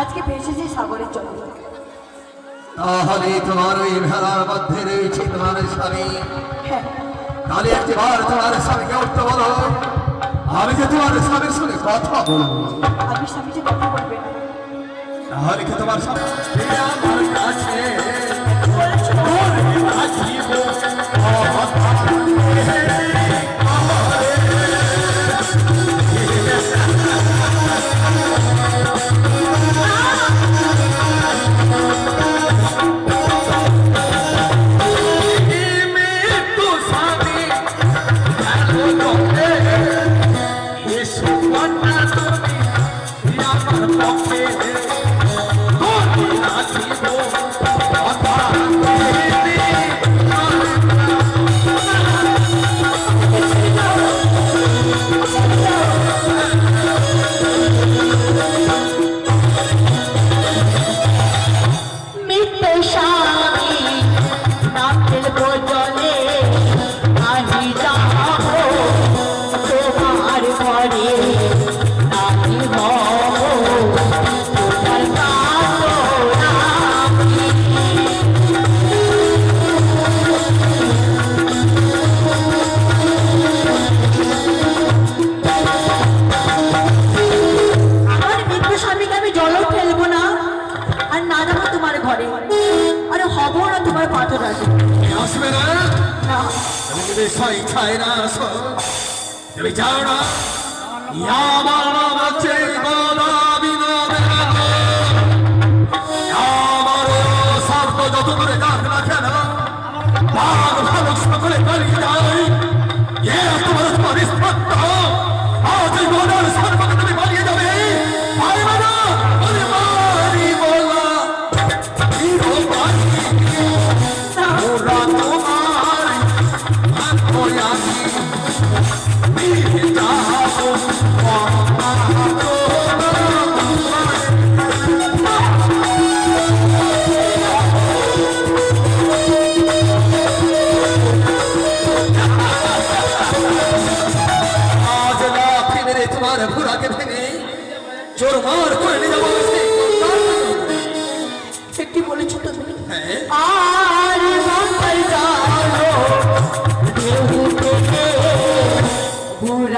আজকে ভেসেছে সাগরের জল। তাহলে তোমার ওই ভেলার মধ্যে রয়েছে তোমার স্বামী। হ্যাঁ। তাহলে একটিবার তোমার স্বামীকে উঠতে বলো। আমি যে তোমার স্বামীর সঙ্গে কথা বলব। আপনি স্বামী যে কথা বলবেন। তাহলে কি তোমার স্বামী কাছে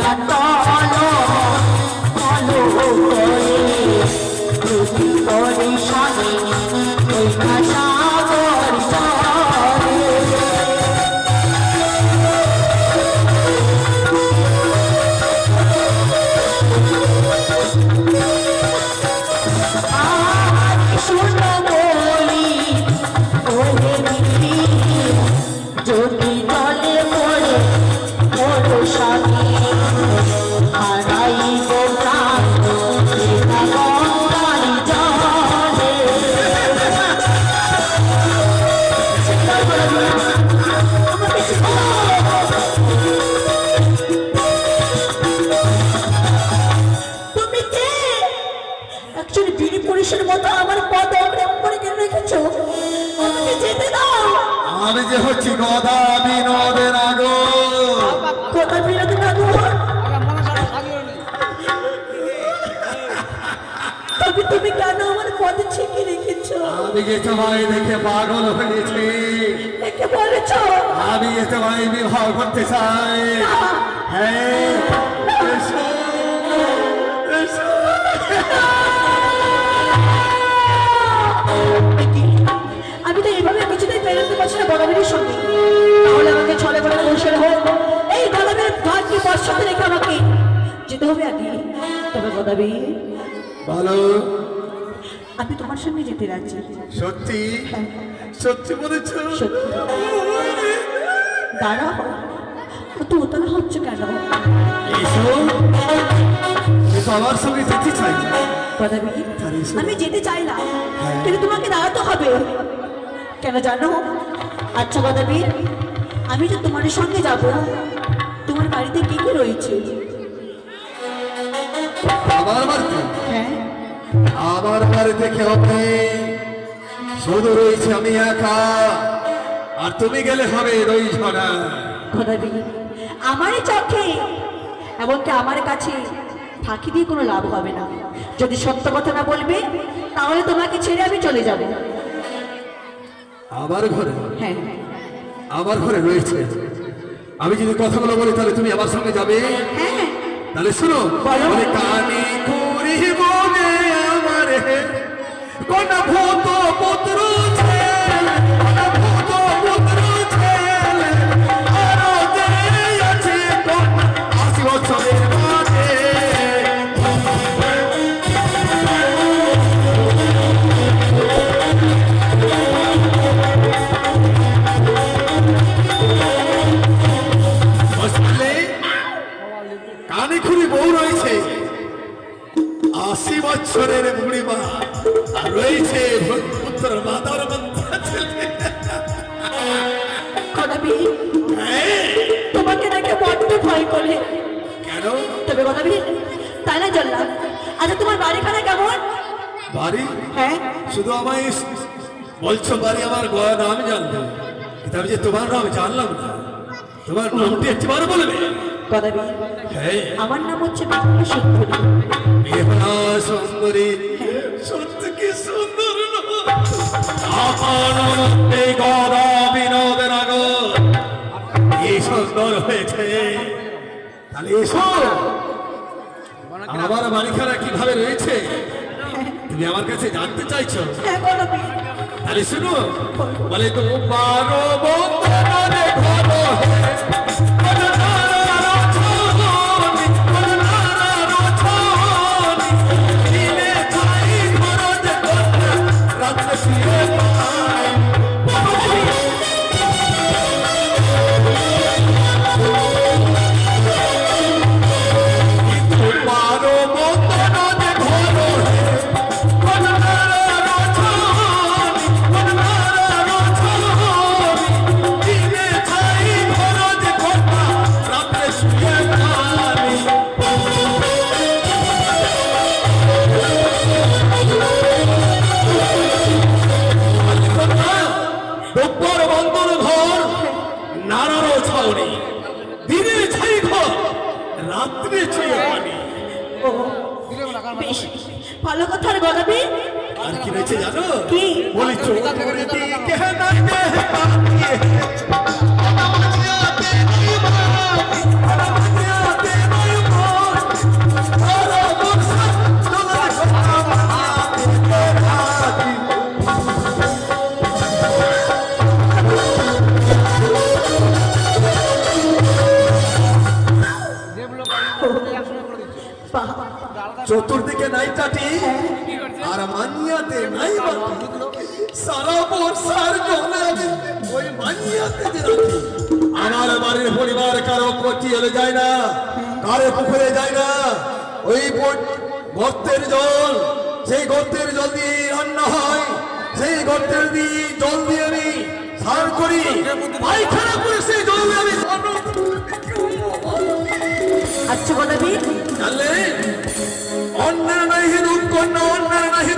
পুরা আমি যে হচ্ছি গদা বিনোদের আগো কথা বিরোধী না গো তবে তুমি কেন আমার পদে ছেঁকে রেখেছো? আমি যে তোমায় দেখে পাগল হয়েছি। একে বলেছ আমি যে তোমায় বিবাহ করতে চাই। হ্যাঁ কিছুতেই বেরোতে পারছি না গলাবের সঙ্গে। তাহলে আমাকে ছলে বলে বসে হোক এই গলাবের ভাগ্যে বর্ষাতে রেখে আমাকে যেতে হবে আগে। তবে গদাবি বলো। আমি তোমার সঙ্গে যেতে রাজি। সত্যি? সত্যি বলেছ? দাঁড়াও। কত উতলা হচ্ছ কেন? তো আমার সঙ্গে যেতে চাই আমি যেতে চাই না। কিন্তু তোমাকে দাঁড়াতে হবে। কেন জানো? আচ্ছা গদাবি আমি তো তোমার সঙ্গে যাব। তোমার বাড়িতে কি কি রয়েছে? আমার বাড়িতে? হ্যাঁ। আমার বাড়িতে কেউ নেই। শুধু রয়েছে আমি একা। আর তুমি গেলে হবে রই ঝরা গদাবি আমারই চোখে। এমনকি আমার কাছে ফাঁকি দিয়ে কোনো লাভ হবে না। যদি সত্য কথা না বলবে তাহলে তোমাকে ছেড়ে আমি চলে যাব। আমার ঘরে? হ্যাঁ। আমার ঘরে রয়েছে। আমি যদি কথাগুলো বলি তাহলে তুমি আমার সঙ্গে যাবে? হ্যাঁ। তাহলে শুনো কানি আমার কোন ভূত পুত্র যে তোমার নাম জানলাম না। তোমার নামটি একটিবার বলবে। হ্যাঁ। আমার নাম হচ্ছে সুন্দরী। সত্যি কি সুন্দর বিনোদের আগর হয়েছে। তাহলে এসো। আমার বাড়িখানা কীভাবে রয়েছে? তুমি আমার কাছে জানতে চাইছো? হ্যাঁ কদাবি তাহলে শুনো বলে তো বারো বন্ধনে ঘর ভালো কথার আর আর কি রয়েছে জানো? কি? বলি চোখ কেহ না চতুর্দিকে নাই টাটি আর মানিয়াতে নাই সারা বর্ষার ওই মানিয়াতে যে আমার বাড়ির পরিবার কারও কচি হলে যায় না, কারও পুকুরে যায় না। ওই গর্তের জল সেই গর্তের জল দিয়ে রান্না হয় সেই গর্তের দিয়ে জল দিয়ে আমি সার করি। পায়খানা করে সেই জল দিয়ে আমি আচ্ছা গদাবি জানলে অন্যের নাহি দুঃখ কন্যা অন্যের কাছে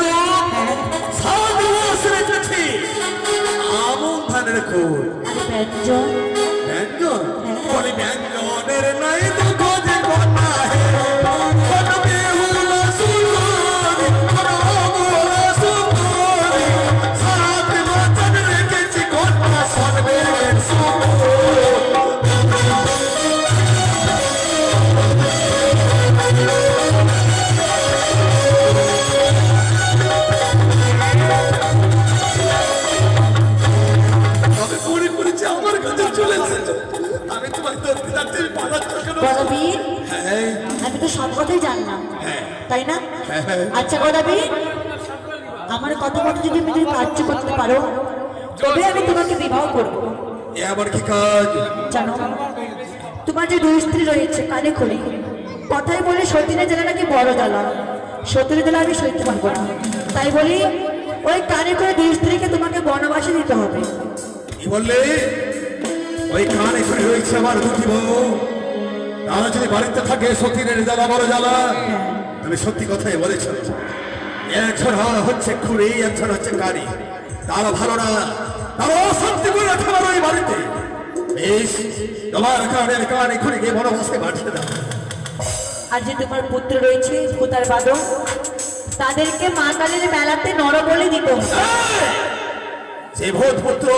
আমন ধানের খোল। ব্যঞ্জন। ব্যঞ্জন? বলে ব্যঞ্জনের নাই দুঃখ হ্যাঁ। আচ্ছা আমার কথা মতো যদি তুমি কার্য করতে পারো তবে আমি তোমাকে বিবাহ করব। এ কি কাজ? জানো তোমার যে দুই স্ত্রী রয়েছে কানে খুলি কথাই বলে সতীনের জেলা নাকি বড় জ্বালা? সতীনের জেলা আমি সইতে পারব না। তাই বলি ওই কানে করে দুই স্ত্রীকে তোমাকে বনবাসে দিতে হবে। কি বললে? ওই কান এখানে রয়েছে আমার দুটি বউ। তারা যদি বাড়িতে থাকে সতীনের জ্বালা বড় জ্বালা। তুমি সত্যি কথাই বলেছ। একজন হচ্ছে খুঁড়ি একজন হচ্ছে কারি তারা ভালো না তারা অশান্তি করে আমার ওই বাড়িতে। বেশ তোমার খুঁড়ি গিয়ে পাঠিয়ে দাও। আর যে তোমার পুত্র রয়েছে ভূতার বাদন তাদেরকে মা কালীর মেলাতে নরবলি দিতে হবে। যে ভূত পুত্র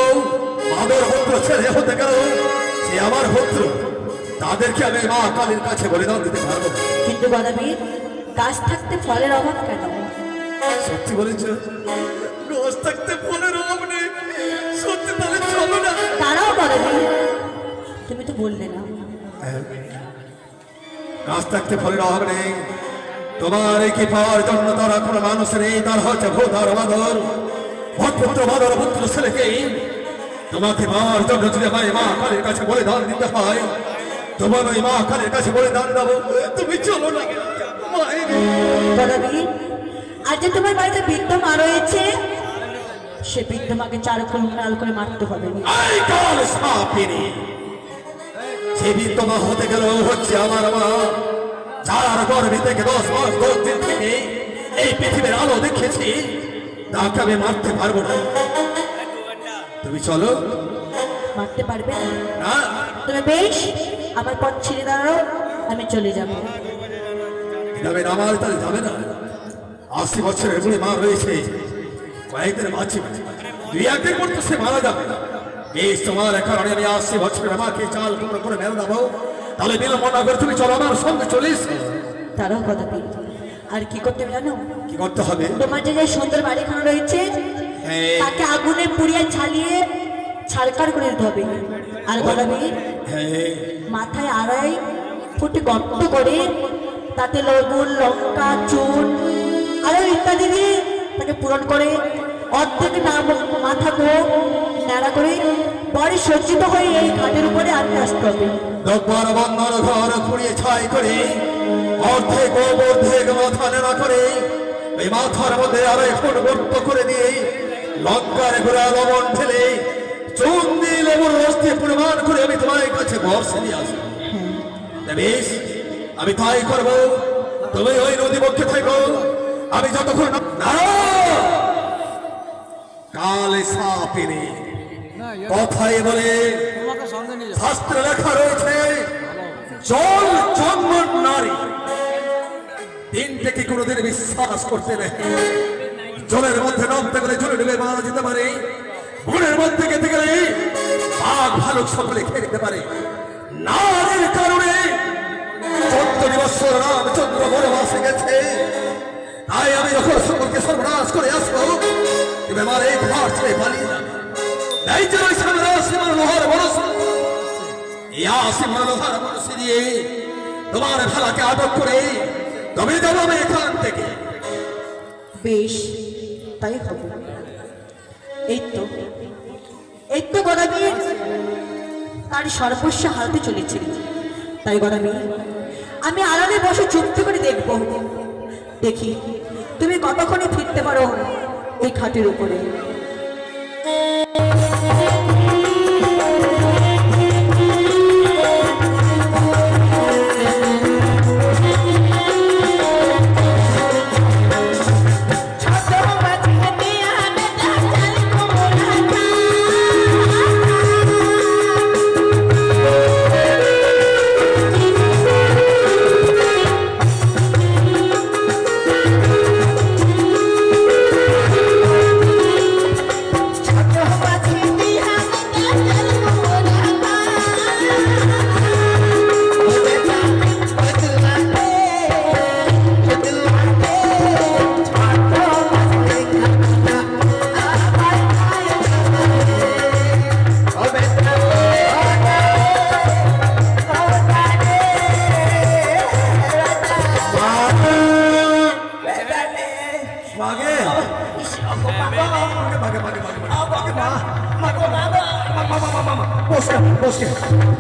মাদর পুত্র ছেলে হতে গেল সে আমার পুত্র। তাদেরকে আমি মা কালীর কাছে বলিদান দিতে পারব। কিন্তু গদাবীর গাছ থাকতে ফলের অভাব কেন? সত্যি বলেছ রোজ থাকতে ফলের অভাব নেই। সত্যি তাহলে চলো না। তারাও গদাবীর তুমি তো বললে না। গাছ থাকতে ফলের অভাব নেই। তোমার এই কি পাওয়ার জন্য তারা কোনো মানুষ নেই তার হচ্ছে ভূত আর মাদর ভূত পুত্র ছেলেকে তোমাকে পাওয়ার জন্য যদি আমার এই মা কালীর কাছে বলে দান দিতে হয় তোমার ওই মা কালীর কাছে বলে দান দেবো। তুমি চলো না। যে তোমার বাড়িতে বৃদ্ধ মা রয়েছে সে বৃদ্ধ মাকে চার কুড়াল করে মারতে হবে। সে বিদ্যমা হতে গেল হচ্ছে আমার মা। যার গর্ভে থেকে দশ মাস দশ দিন থেকে এই পৃথিবীর আলো দেখেছি তাকে আমি মারতে পারব না। তুমি চলো। মারতে পারবে? না। না তুমি বেশ আমার পথ ছেড়ে দাঁড়াও আমি চলে যাব। যাবে না আমার তাহলে যাবে না। আশি বছরের বুড়ি মা রয়েছে। কয়েকদিন বাঁচি দুই একদিন পর তো সে মারা যাবে। বেশ তোমার কারণে আমি আশি বছরের মাকে চাল টুকরো করে মেরে দেবো। তাহলে বিলম্ব না করে তুমি চলো আমার সঙ্গে চলিস। তারাও গদাবীর আর কি করতে হবে জানো? কি করতে হবে? তোমার যে সুন্দর বাড়িখানা রয়েছে হ্যাঁ। তাকে আগুনে পুড়িয়ে ছালিয়ে ছাড়কার করে দিতে হবে। আর গদাবীর হ্যাঁ। মাথায় আড়াই ফুটে গর্ত করে তাতে লবণ লঙ্কা চুন আরও ইত্যাদি দিয়ে তাকে পূরণ করে। অর্ধেক নাম মাথা গো ন্যাড়া করে পরে সজ্জিত হয়ে এই ঘাটের উপরে আনতে আসতে হবে। দব্বর বন্দর ঘর পুড়িয়ে ছাই করে অর্ধেক অর্ধেক মাথা নেড়া করে ওই মাথার মধ্যে আরও ফুট গর্ত করে দিয়ে লঙ্কার ঘোরা লবণ ঢেলে চুন দিয়ে লেবুর রস দিয়ে পরিমাণ করে আমি তোমার কাছে বর্ষে নিয়ে আসব। বেশ আমি তাই করব তুমি ওই নদী পক্ষে থাকো। আমি যতক্ষণ! কালে সাপিনি কথাই বলে শাস্ত্রে লেখা রয়েছে জল জন্ম নারী। দিন থেকে কোনোদিন বিশ্বাস করতে নেই। জলের মধ্যে নামতে গেলে জলে ডুবে মারা যেতে পারে। বনের মধ্যে গেতে গেলে বাঘ ভালুক সকলে খেয়ে নিতে পারে। নারীর কারণে চোদ্দ বৎসর রামচন্দ্র বনবাসে গেছে। তাই আমি যখন সকলকে সর্বনাশ করে আসব আমার এই ঘর ছেড়ে পালিয়ে যাবে। লোহার বরস লোহার দিয়ে করে আমি এখান থেকে। বেশ, তাই এই তো এই তো তার সর্বস্ব হারাতে চলেছে। তাই গদাবীর আমি আড়ালে বসে চুক্তি করে দেখব। দেখি তুমি কতক্ষণে ফিরতে পারো এই খাটের উপরে?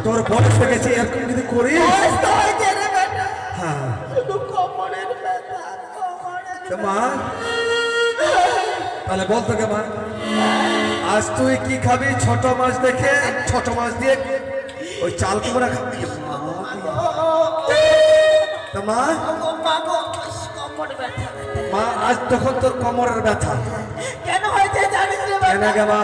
তোর বয়স হয়ে গেছে এরকম যদি করি হ্যাঁ তাহলে বল তোকে মা আজ তুই কি খাবি ছোট মাছ দেখে ছোট মাছ দিয়ে ওই চাল কুমড়া খাবি মা আজ তখন তোর কোমরের ব্যথা। কেন হয়েছে জানিস রে কেন গাবা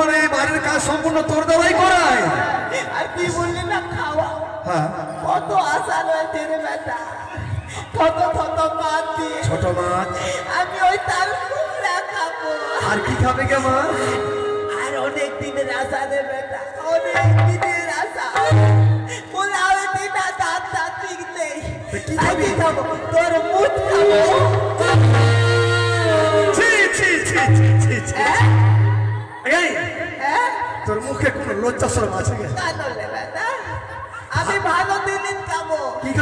মানে সম্পূর্ণ তোর করায়। আর কি বললি না খাওয়া। হ্যাঁ। কত আশা রয়েছে রে বেটা। কত কত দিয়ে ছোট মাছ আমি ওই তার কুমড়া খাব। আর কি খাবে গে মা? আর অনেক দিনের আশা রে বেটা অনেক দিনের আশা পোলাও দিন দাঁত দাঁত ঠিক নেই কি খাবি? কি তোর মুখ খাব। ছি ছি ছি ছি ছি ছি। এই তোর মুখে কোনো লজ্জা শরম আছে আমি ভালো দিন খাব।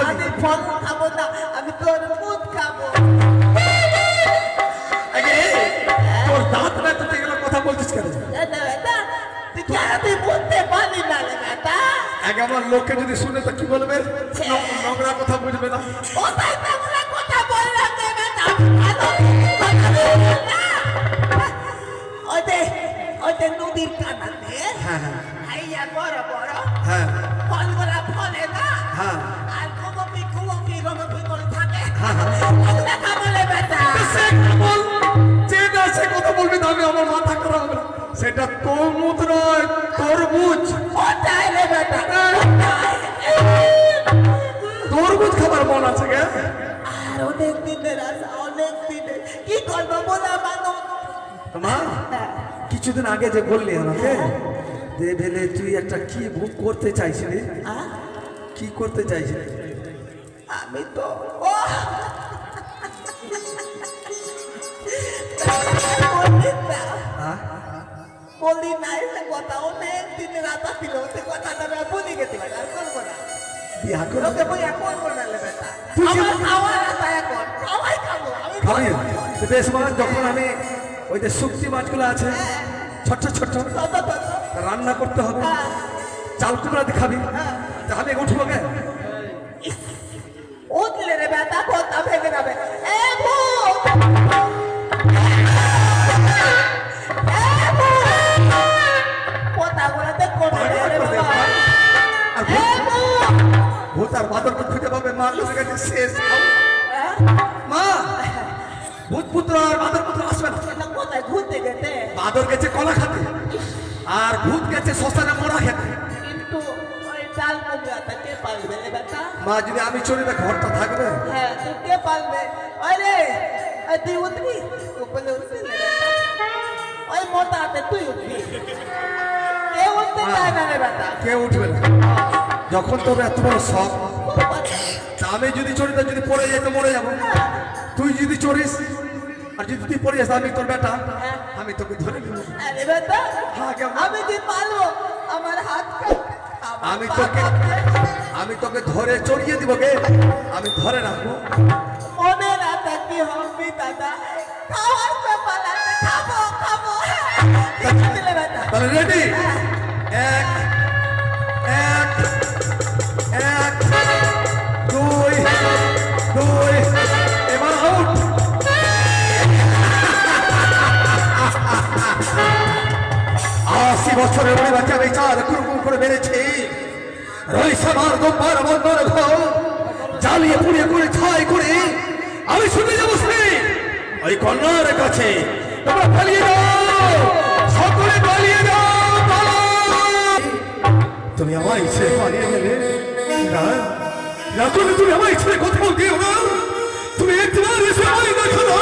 আমি ফল খাব না আমি তোর খাব। দাঁত না তো এগুলো কথা বলছিস কেন? আমি বলতে পারি না রে বেটা? আগে আমার লোককে যদি শুনে তো কি বলবে? নোংরা কথা বুঝবে না। কোথায় কথা বললাম রে বেটা? ওতে ওতে নদীর কানাতে হ্যাঁ হ্যাঁ। বড় বড় হ্যাঁ। ফলে না? হ্যাঁ। আর কুমকি কুমকি রমকি করে থাকে? ওগুলা খাব বেটা। সে বল? যে না সে কথা বলবি না আমি আমার মাথা খারাপ হবে সেটা তোর মুখ নয় তোর বুঝ কোথায় রে বেটা। তোর বুঝ খাবার মন আছে গে। আর অনেক দিনের আশা অনেক দিনের। কি করব বলা মানুষ মা কিছুদিন আগে যে বললি আমাকে যে ভেলে তুই একটা কি বুক করতে চাইছিলি? কি করতে চাইছিলি আমি তো বলি হ্যাঁ? বলি নাই সে কথা অনেক দিনের আশা ছিল সে কথাটা আমি ভুলে গেছি বেটা আর করব না। বিয়া করে লোকে এখন করবে বেটা তুই যে- আমার খাওয়ার আশা এখন। খাওয়াই খাব আমি বেশ যখন আমি ওই যে শুক্তি মাছগুলো আছে ছোট্ট ছোট্ট তত রান্না করতে হবে। হ্যাঁ। চাল দিয়ে খাবি। তাহলে উঠবো গে উঠলে রে বেটা কথা ভেঙে যাবে। বাদরকে খুঁজে পাবে মা কাছে শেষ হ্যাঁ? মা! ভূত পুত্র আর বাদর পুত্র আসবে না। এটা কোথায় ঘুরতে গেছে? বাদর গেছে কলা খাতে আর ভূত গেছে শ্মশানে মোড়া খেতে। চাল কে পালবে বেটা? মা যদি আমি চলে তা ঘরটা থাকবে? হ্যাঁ কে পালবে আরে তুই উঠবি? উপরে উঠবি ওই মোটা হাতে তুই উঠবি। কে উঠতে চায় না রে বেটা? উঠবে না? যখন তোর এত বড় শখ আমি যদি চড়ি তা যদি পড়ে যাই তো মরে যাব। তুই যদি চড়িস আর যদি তুই পড়ে যাস আমি তোর বেটা আমি তোকে ধরে নেব আরে বেটা হ্যাঁ, কেমন? আমি যে পালবো আমার হাত আমি তোকে। আমি তোকে ধরে চড়িয়ে দিব গে আমি ধরে রাখব। মনে কি হবে দাদা? খাওয়ার খাব খাব। তাহলে রেডি এক এক এক দুই দুই এবার আউট আশি বছরের বাচ্চা আমি চার করে রয়েছে আমার জ্বালিয়ে পুড়িয়ে করে করে আমি শুনে যাব ওই কন্যার কাছে তোমরা পালিয়ে সকলে পালিয়ে তুমি আমার ইচ্ছে পালিয়ে গেলে। তুমি আমার ইচ্ছে কোথাও দিও না। তুমি একবার এসে আমায় দেখো না।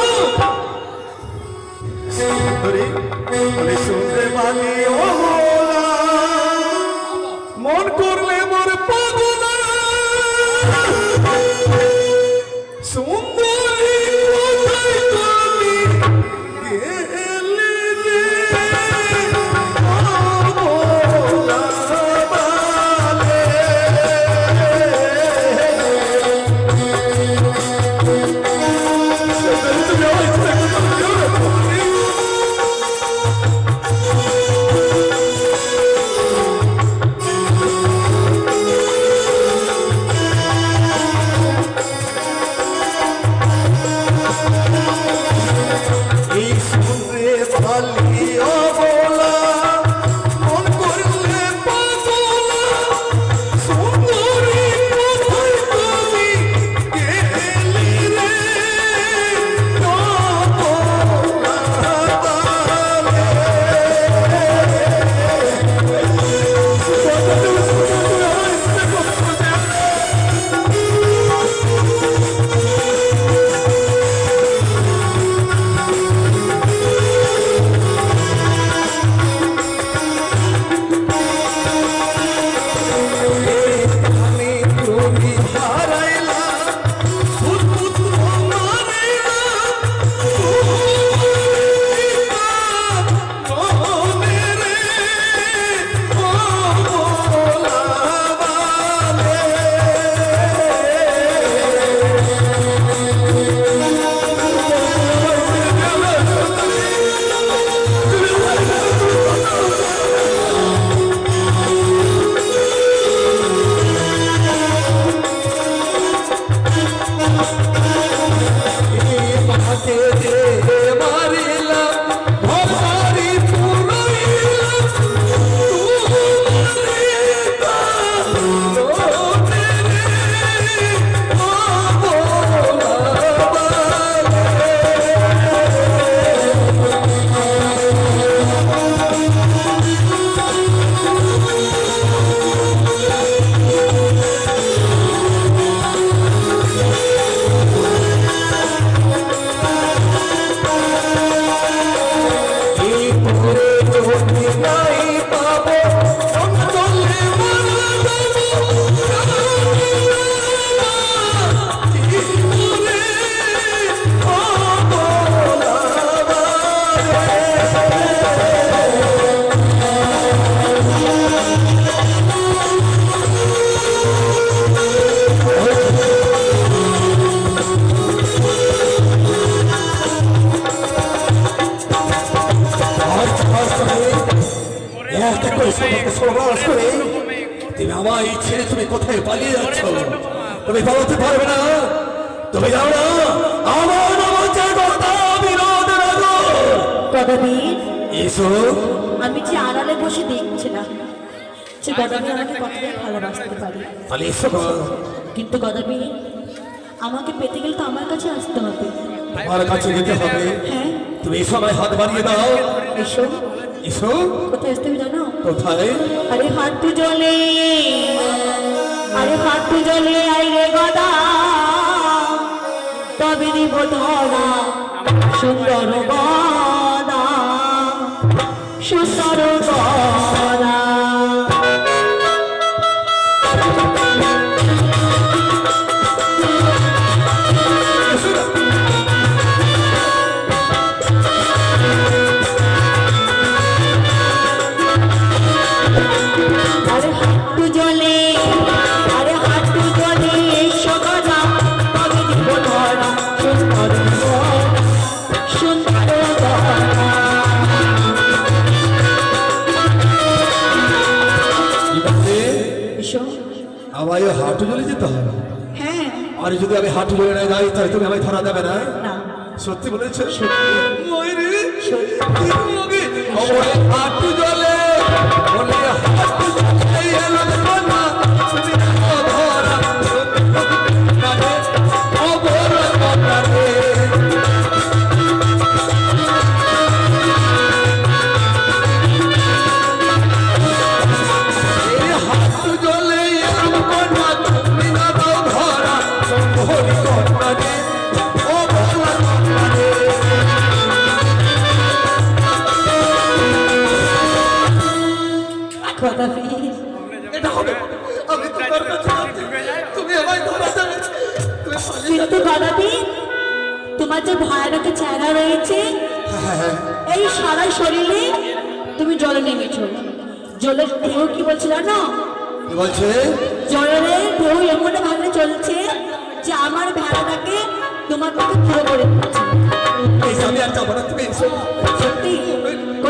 সুন্দরী ও বসে দেখছিলাম যে গদাবীর আমাকে কতটা ভালোবাসতে পারে। এসো। কিন্তু গদাবীর আমাকে পেতে গেলে তো আমার কাছে আসতে হবে। আমার কাছে যেতে হবে। হ্যাঁ। তুমি এই সময় হাত বাড়িয়ে দাও। এসো। এসো। কোথায় আসতে হবে জানো? কোথায়? আরে হাঁটু জলে। আরে হাঁটু জলে আইরে গদা। তবে দিব ধরা। সুন্দর গদা সুন্দর আমায় হাঁটু জলে যেতে হবে হ্যাঁ। আর যদি আমি হাঁটু জলে না যাই তাহলে তুমি আমায় ধরা দেবে না? সত্যি বলেছ? সত্যি। হাঁটু জলে এটা হবে। আমি তোমার কাছে যাচ্ছি। তুমি আমায় ধরা দেবে কিন্তু গদাবীর তোমার যে ভয়ানক চেহারা রয়েছে এই সারা শরীরে তুমি জলে নেমেছ। জলের ঢেউ কি বলছিল না কি বলছে? জলের ঢেউ এমন ভাবে চলছে যে আমার ভেড়াটাকে তোমার থেকে পুরো করে দিচ্ছে। এই আমি আর যাব না তুমি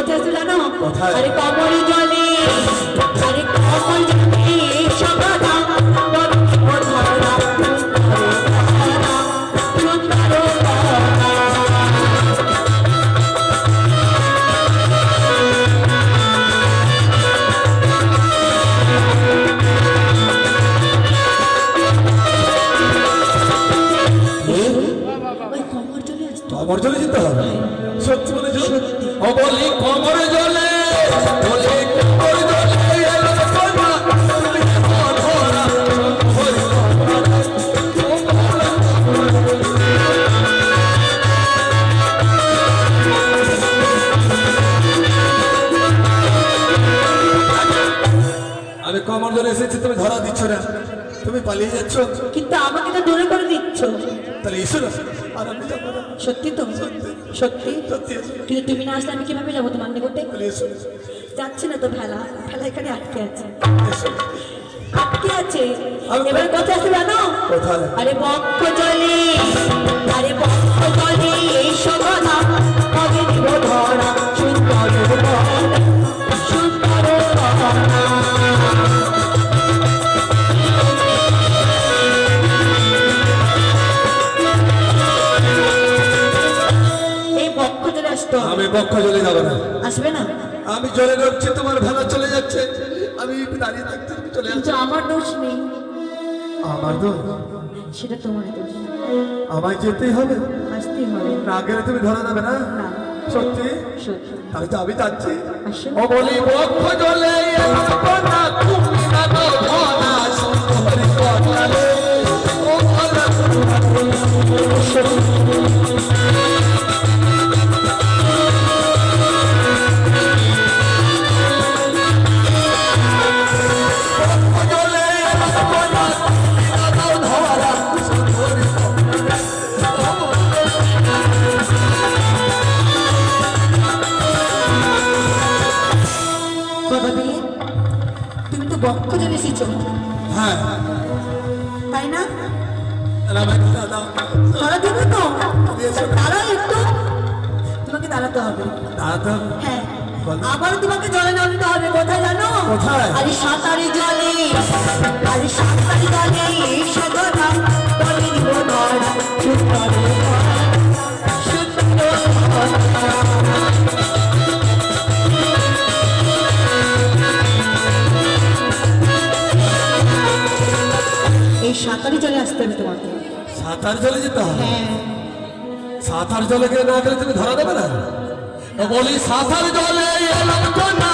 কোথায় ছিল জানো কোথায়? আরে কমল জলে আরে কমল জলে সত্যি বলেছ? ও বলি কমর জলে বলি কমর জলে আমি কমর জলে এসেছি তুমি ধরা দিচ্ছ না। পালিয়ে যাচ্ছ? কিন্তু আমাকে তো দূরে করে দিচ্ছ। তাহলে এসো না। আর আমি যাব না। সত্যি তো? সত্যি। কিন্তু তুমি না আসলে আমি কীভাবে যাব তোমার নিকটে? যাচ্ছে না তো ভেলা। ভেলা এখানে আটকে আছে। আটকে আছে। এবার কোথায়? আছে জানো? আরে বক্ষ জলে আরে বক্ষ জলে এই সগনা বক্ষ জলে যাব না। আসবে না? আমি জলে ঢুকছি তোমার ভেলা চলে যাচ্ছে। আমি দাঁড়িয়ে থাকতে চলে যাচ্ছ আমার দোষ নেই। আমার দোষ? সেটা তোমার দোষ। আমায় যেতেই হবে। না গেলে তুমি ধরা দেবে না। সত্যি? তাহলে তো আমি যাচ্ছি। ও বলি বক্ষ জলে না তুমি না ধরা সুন্দরী কথা ও বক্ষ চলে এসেছ হ্যাঁ। তাই না? তারা দেবে তো তারা একটু তোমাকে দাঁড়াতে হবে। দাদা হ্যাঁ। আবার তোমাকে জলে নামতে হবে কোথায় জানো? কোথায়? আরে সাঁতারি জলে আরে সাঁতারি জলে বলে দিব সুন্দর সুন্দর সাঁতারি জলে আসতে হবে তোমাকে। সাঁতার জলে যেতে হবে? হ্যাঁ। সাঁতার জলে গেলে না গেলে তুমি ধরা দেবে না? বলি সাঁতার জলে এলাম তো না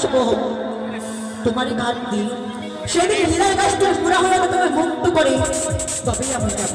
আসব। তোমার ঘাট দিয়ে সেদিন হৃদয় কষ্ট পুরা হয়ে তুমি মুক্ত করে। তবেই আমি যাব।